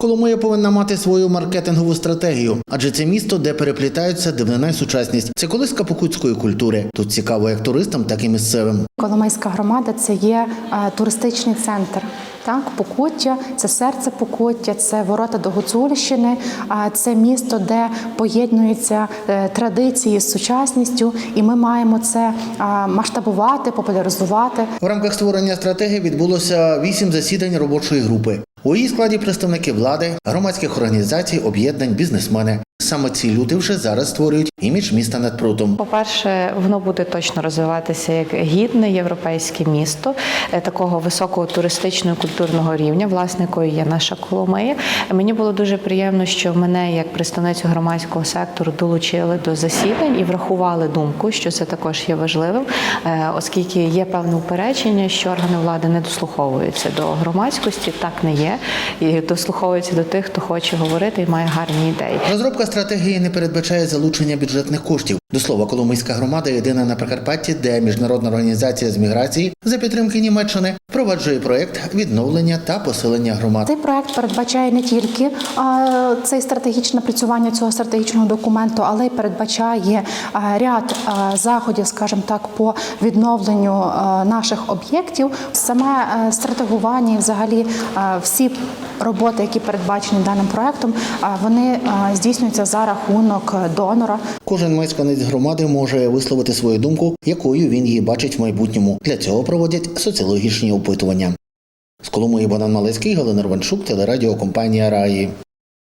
Коломия повинна мати свою маркетингову стратегію, адже це місто, де переплітаються дивнина й сучасність. Це колиска покутської культури. Тут цікаво як туристам, так і місцевим. Коломийська громада це є е, туристичний центр. Так, Покуття це серце Покуття, це ворота до Гуцульщини, а це місто, де поєднуються е, традиції з сучасністю, і ми маємо це масштабувати, популяризувати. В рамках створення стратегії відбулося вісім засідань робочої групи. У її складі представники влади, громадських організацій, об'єднань, бізнесмени. Саме ці люди вже зараз створюють імідж міста над прутом. По-перше, воно буде точно розвиватися як гідне європейське місто е, такого високого туристичного і культурного рівня, власне, якою є наша Коломия. Мені було дуже приємно, що мене як представницю громадського сектору долучили до засідань і врахували думку, що це також є важливим, е, оскільки є певне упередження, що органи влади не дослуховуються до громадськості. Так не є, і дослуховуються до тих, хто хоче говорити і має гарні ідеї. Розробка стратегії не передбачає залучення бюджетних коштів. До слова, Коломийська громада єдина на Прикарпатті, де міжнародна організація з міграції за підтримки Німеччини впроваджує проєкт відновлення та посилення громад. Цей проект передбачає не тільки а, цей стратегічне напрацювання цього стратегічного документу, але й передбачає а, ряд а, заходів, скажімо так, по відновленню а, наших об'єктів. Саме е, стратегування і взагалі а, всі роботи, які передбачені даним проектом, а, вони а, здійснюються за рахунок донора. Кожен мешканець громади може висловити свою думку, якою він її бачить в майбутньому. Для цього проводять соціологічні опитування. З Коломої Богдан Малецький, Галина Рванчук, телерадіокомпанія Раї.